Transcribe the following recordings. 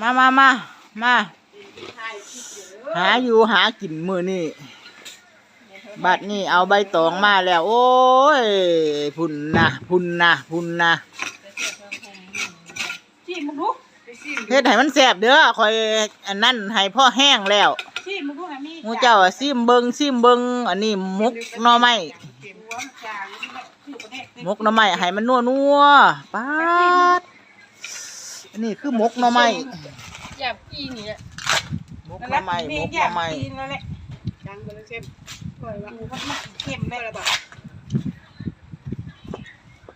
มามามามาหาอยู่หากินมือนี่บัดนี้เอาใบตองมาแล้ว โอ้ย พุ่นนะพุ่นนะพุ่นนะชิมมึงดูไปชิมเฮ็ดให้มันแซ่บเด้อคอยอันนั้นให้พ่อแห้งแล้วชิมมึงดูนะมีหมูเจ้าอะซิมเบิงซิมเบิงอันนี้มุกหน่อไม้เก็บหัวมันจางนี่แหละคือประเด็นมุกหน่อไม้ให้มันนัวนัวๆป๊าด อันนี้คือมุกหน่อไม้อยากกินนี่แหละมุกหน่อไม้มุกหน่อไม้กินแล้วแหละดังไปเลยเข้มปล่อยว่าดูมันมันเค็มได้ระดับ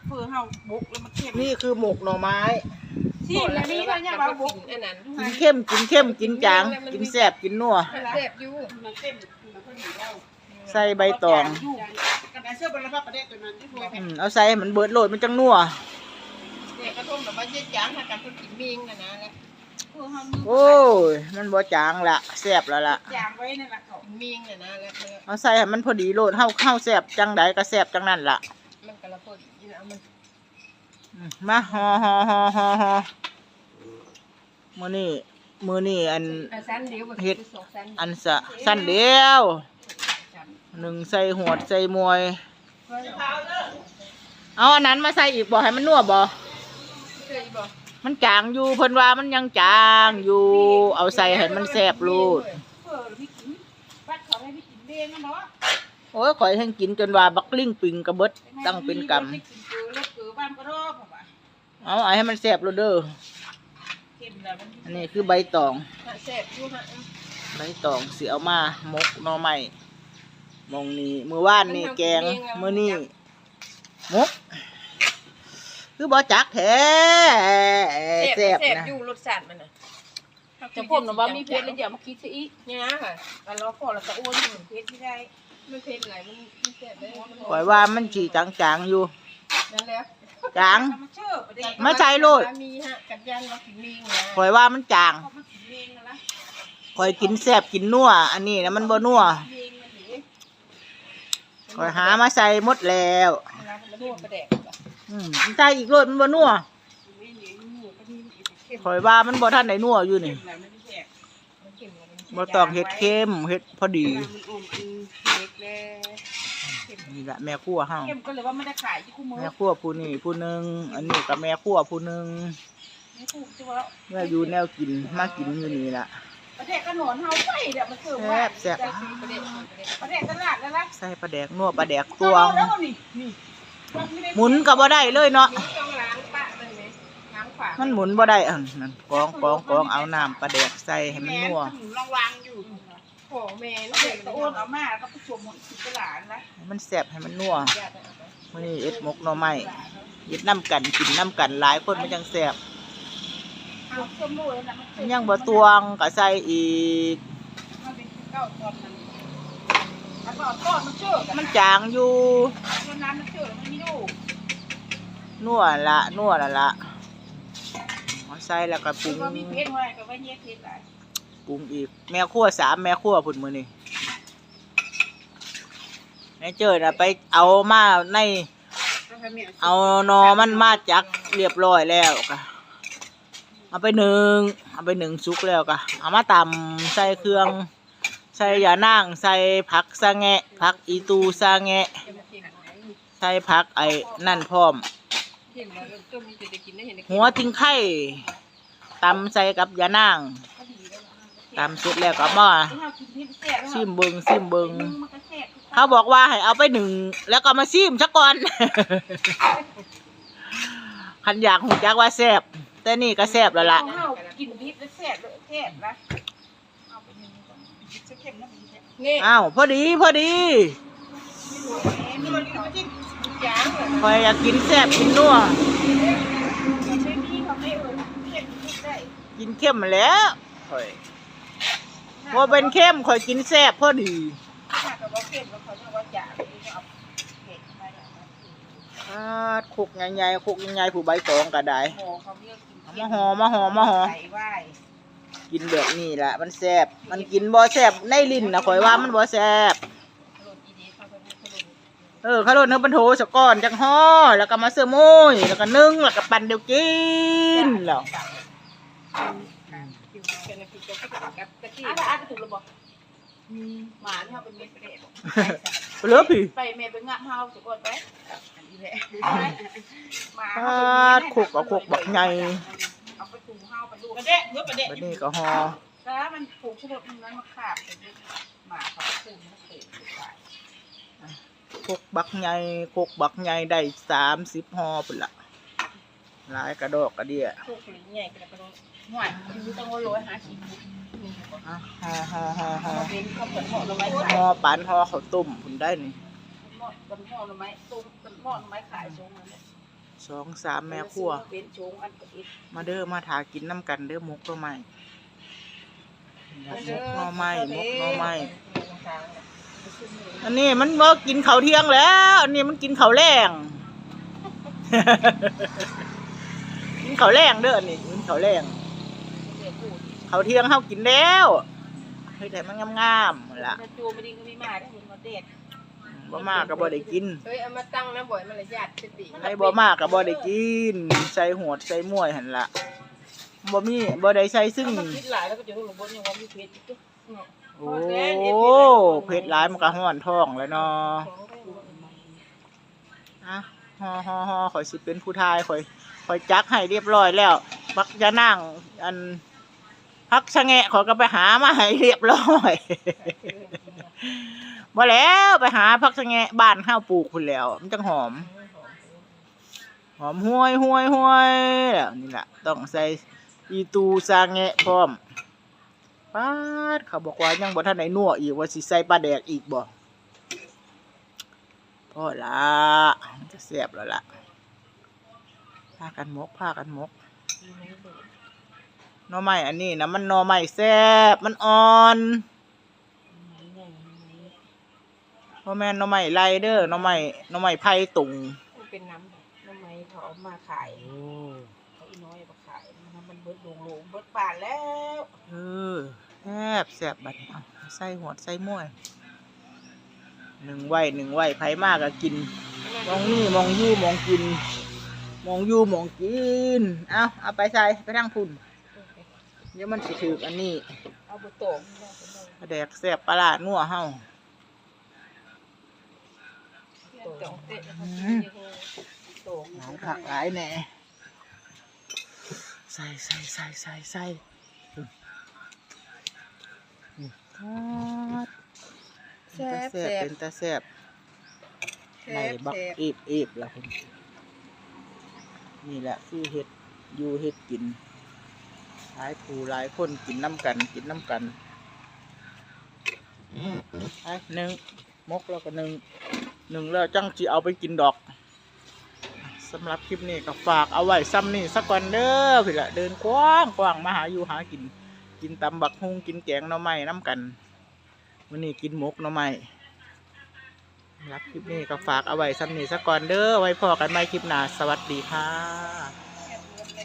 เพื่อเฮาบุกแล้วมันเค็มนี่คือหมกหน่อไม้ชิมแล้วนี่ก็ยังว่าบุกอันนั้นกินเข้มกินเข้มกินจางกินแซ่บกินนัวเจ็บอยู่มันเค็มมันก็ดีแล้วใส่ใบตองกระดาษเสื้อบรรพับประเด็นตัวนั้นที่พวกอืมเอาใส่ให้มันเบิดโลดมันจังนัว เด็กกระทงแบบว่าเย็ดจางถ้ากันคนกินมิงนะนะแล้วเพื่อเฮาโอ้ยมันบ่จางละแซ่บแล้วล่ะยางไว้นั่นแหละเขากินมิงนะนะแล้วเอาใส่ให้มันพอดีโลดเฮาเฮาแซ่บจังใดก็แซ่บจังนั้นล่ะมันกระพดกินเอามันอืมมาฮอฮอฮอฮอฮอมื้อนี้มื้อนี้อันสันเดียวแบบสองสันอันสะสั้นเดียวหนึ่งใส่หวดใส่มวย เอาอันนั้นมาใส่อีกบ่ให้มันนัวบ่เคยบอก มันจางอยู่เพิ่นว่ามันยังจางอยู่ เอาใส่ให้มันแซ่บโลดโอ้ยข่อยทั้งกินจนว่าบักลิ่งปิงกระเบิดตั้งเป็นกำเอแล้วเกลือบ้านก็รมเอาให้มันแซ่บโลดเด้อันอันนี้คือใบตองใบตองเสิเอามามกน่อไม้มองนี้มือวานนี่แกงมือนี้มก คือบ่จักแท้แสแซ่บบแสบนะอยู่รสชาติมันน่ะจะพ่นหรือว่ามีเพชรแล้วเดี๋ยวมาคิดซะอีกเนี่ยค่ะแต่เราพอเราจะอ้วนเหมือนเพชรไม่ได้ไม่เผ็ดไหลมันไม่แสบได้ข่อยว่ามันสิจางๆอยู่นั่นแหละจางมาเชื่อประเด็นมาใช้โลด มีฮะกับยันเรากินมิงนะข่อยว่ามันจางเขามากินเองนะข่อยกินแซ่บกินนัวอันนี้นะมันบ่นัวเองมันหนีข่อยหามาใส่หมดแล้วแล้วนวดประแดก อืมใส่อีกโลดมันบ่นัวไม่หนีหมูก็มีเค็มข่อยว่ามันบ่ทันได้นัวอยู่นี่แล้วไม่แจกมันเค็มกว่ามันบ่ต้องเฮ็ดเค็มเฮ็ดพอดีมันอมอันเล็กแล้วนี่แหละแม่ครัวเฮาเค็มก็เลยว่าไม่ได้ขายที่คู่มือแม่ครัวผู้นี้ผู้หนึงอันนี้ก็แม่ครัวผู้หนึงไม่คู่จะว่าแม่อยู่แนวกินมากินอยู่นี่ล่ะประเด็นขนนเฮาไปเดี๋ยวมันเกิดแซ่บแซ่บประแดกประแดกประเด็นตลาดแล้วล่ะใส่ปลาแดกนัวปลาแดกตวงแล้วนี่นี่ หมุนก็บ่ได้เลยเนาะมีต้องล้างปะมันไหมล้างขวามันหมุนบ่ได้อั่นนั่นกองกองกองเอาน้ำปลาแดกใส่ให้มันนัวลองวางอยู่ขอแม่นเด็กตะโอนเอามาแล้วก็ไปสวมหมดสิตลาดนะมันแซ่บให้มันนัวมื้อนี้เอ็ดหมกหน่อไม้เฮ็ดน้ำกันกินน้ำกันหลายคนมันจังแซ่บเส้มโม่แล้วนะมันยังบ่ตวงก็ใส่อีกมันเป็นเก้าตอนนั้นแล้วก็ก้อนมันเชื่อกัมันจางอยู่ นน้ำมันเชื่อมันไม่ดูนัวละนัวละละเอาใส่แล้วก็ปรุงก็มีเพชรไว้ก็ไว้เย็ดเพชรหลายปรุงอีก แม่ครัวสามแม่ครัวพุ่นมื้อนี้แม่เจิดน่ะไปเอามาในเอานอมันมาจากเรียบร้อยแล้วก็เอาไปหนึ่งเอาไปหนึ่งซุกแล้วก็เอามาตำใส่เครื่อง ใส่ยานางใส่ผักสะแงะผักอีตูสะแงะ ใส่ผักไอ้นั่นพร้อมเค็มแล้วต้มจะได้กินได้เห็นหัวติงไข่ตำใส่กับยานางตำเสร็จแล้วก็เอามาซิมเบิงซิมเบิงเขาบอกว่าให้เอาไปหนึ่ง แล้วก็มาซิมซะก่อนขันอยากหูจักว่าแซบแต่นี่ก็แซบแล้วล่ะเอากินพิษแล้วแซ่บเลยแซ่บนะเอาไปหนึ่งก่อนจะเข้มนะมันจะนี่อ้าวพอดีพอดี มีมันก็จิ้มจางเลยคอยอยากกินแซบกินนัวใช้มีเขาไม่เออเข้มพิษได้กินเข้มมาแล้วคอยพอเป็นเข้มคอยกินแซบพอดีถ้าแต่ว่าเข้มแล้วเขาจะว่าจ่าเลยก็เอาเผ็ดไปแล้วอ่าคุกใหญ่ๆคุกใหญ่ๆผู้ใบตองก็ได้ห่อเขาเรียกกินมาห่อมาห่อมาห่อใส่ไหว้กินแบบนี้แหละมันแซบมันกินบ่แซบในลิ้นนะคอยว่ามันบ่แซบ โรตีดีเขาไปพูด เออข้าวโพดเนื้อปันโถสะก้อนจังห่อแล้วก็มาเสื้อมุ้ยแล้วก็นึ่งแล้วก็ปั่นเดียวกินแล้วกคิวเป็นอะไรคิวก็กับตะกี้อะถ้าอ่านถูกระบอกมีหมาที่เขาเป็นเมสเปรย์ไปเลยพี่ไปเมย์ไปงะเฮาสิก่อนไปอันนี้แหละหมาปาดคุกกับคุกบักใหญ่เอาไปถูเฮาไปลูกประเดะเมื่อประเดะบัดนี้ก็ห่อถ้ามันผูกชนดนั้นมาขาบไปหมาเขาคูนมันเกิดตา ยคุกบักใหญ่คุกบักใหญ่ได้สามสิบห่อพุ่นละหลายกระดอกกระเดียพวกหลิงใหญ่กระโดดหวานคือต้องร้อยห้าสิบอะห่อห่อห่อห่อเขาเป็นเขาเปิดห่อหน่อไม้ขายห่อปานห่อข้าวต้มพุ่นได้นี่หม้อเป็นหม้อหน่อไม้ตุ้มเป็นหม้อหน่อไม้ขายชงนั่นแหละสองสามแม่ครัว เป็นชงอันกระอิดมาเด้อมาถากินน้ำกันเด้อหมกหน่อไม้มกหน่อไม้มกหน่อไม้ อันนี้มันบ่กินข้าวเที่ยงแล้ว อันนี้มันกินข้าวแรง กินข้าวแรงเด้ออันนี้กินข้าวแรงเด็กพูดข้าวเที่ยงเฮากินแล้วเฮ้ยแต่มันงามๆนั่นล่ะถ้าจูไม่ดีก็ไม่มาได้คุณมาเด็ดบ่มากก็บ่ได้กินเฮ้ยเอามาตั้งนะบ่อยมันละญาติสติใครบ่มากก็บ่ได้กิน ใส่หวดใส่มวยหั่นล่ะบ่มีบ่ได้ใส่ซึ่ง มันคิดหลายแล้วก็จะรู้หลงบนยังว่ามีเพชรตุ๊ก โอ้เผ็ดร้ายมันก็ห้อนท้องแล้วเนาะอะฮอฮอฮอข่อยสิเป็นผู้ทายข่อยข่อยจักให้เรียบร้อยแล้วปักจะนั่งอันพักชะแงะข่อยก็ไปหามาให้เรียบร้อยมาแล้วไปหาพักชะแงะบ้านข้าวปลูกคุณแล้ว มันจังหอม หอมห้วยห้วยห้วยแล้วนี่แหละต้องใส่อีตูซาแงะพร้อม ป้าดเขาบอกว่ายังบ่ทันไหนนัวอีกว่าสิใส่ปลาแดกอีกบ่พอละมันจะแซ่บแล้วล่ะพากันมกพากันมกหน่อไม้อันนี้นะมันหน่อไม้แซ่บมันอ่อนพราะแม่หน่อไม้ไรเด้อหน่อไม้หน่อไม้ไผ่ตุงเป็นน้ำหน้ำไม้เขาเอามาขายเขาอี น้อยมาขายมันมันเบิดลงลงเบิดป่านแล้วเออแซ่บแซ่บบัดนี้เอาใส่หัวใส่ม้วยหนึ่งไหวหนึ่งไหวไผมากก็กิน มองนี่มองยู่มองกิน มองยู่มองกิน เอาเอาไปใส่ไปทั้งพุ่นเดี๋ยวมันสิถืออันนี้เอาบุโตงปลาแดกแซ่บปลาร้านัวเฮาโตงเตะโตงหลายผักหลายแหน่ใส่ใส่ใส่ใส่ใส่อืมอืมทอดเป็นตาแซ่บเป็นตาแซ่บในบักเอีบเอีบละคุณนี่แหละคือเห็ดอยู่เห็ดกินหลายผู้หลายคนกินน้ำกัน กินน้ำกันไปหนึ่งมกแล้วก็หนึ่งหนึ่งแล้วจังจีเอาไปกินดอก สำหรับคลิปนี้ก็ฝากเอาไว้ซ้ำนี่สักวันเด้อพี่ละเดินกว้างกว้างมาหาอยู่หากิน กินตำบักฮุงกินแกงหน่อไม้น้ำกันวันนี้กินมกหน่อไม้รับคลิปนี้ก็ฝากเอาไว้ซ้ำนี่สักก่อนเด้อไว้พอกันใหม่คลิปหน้าสวัสดีค่ะ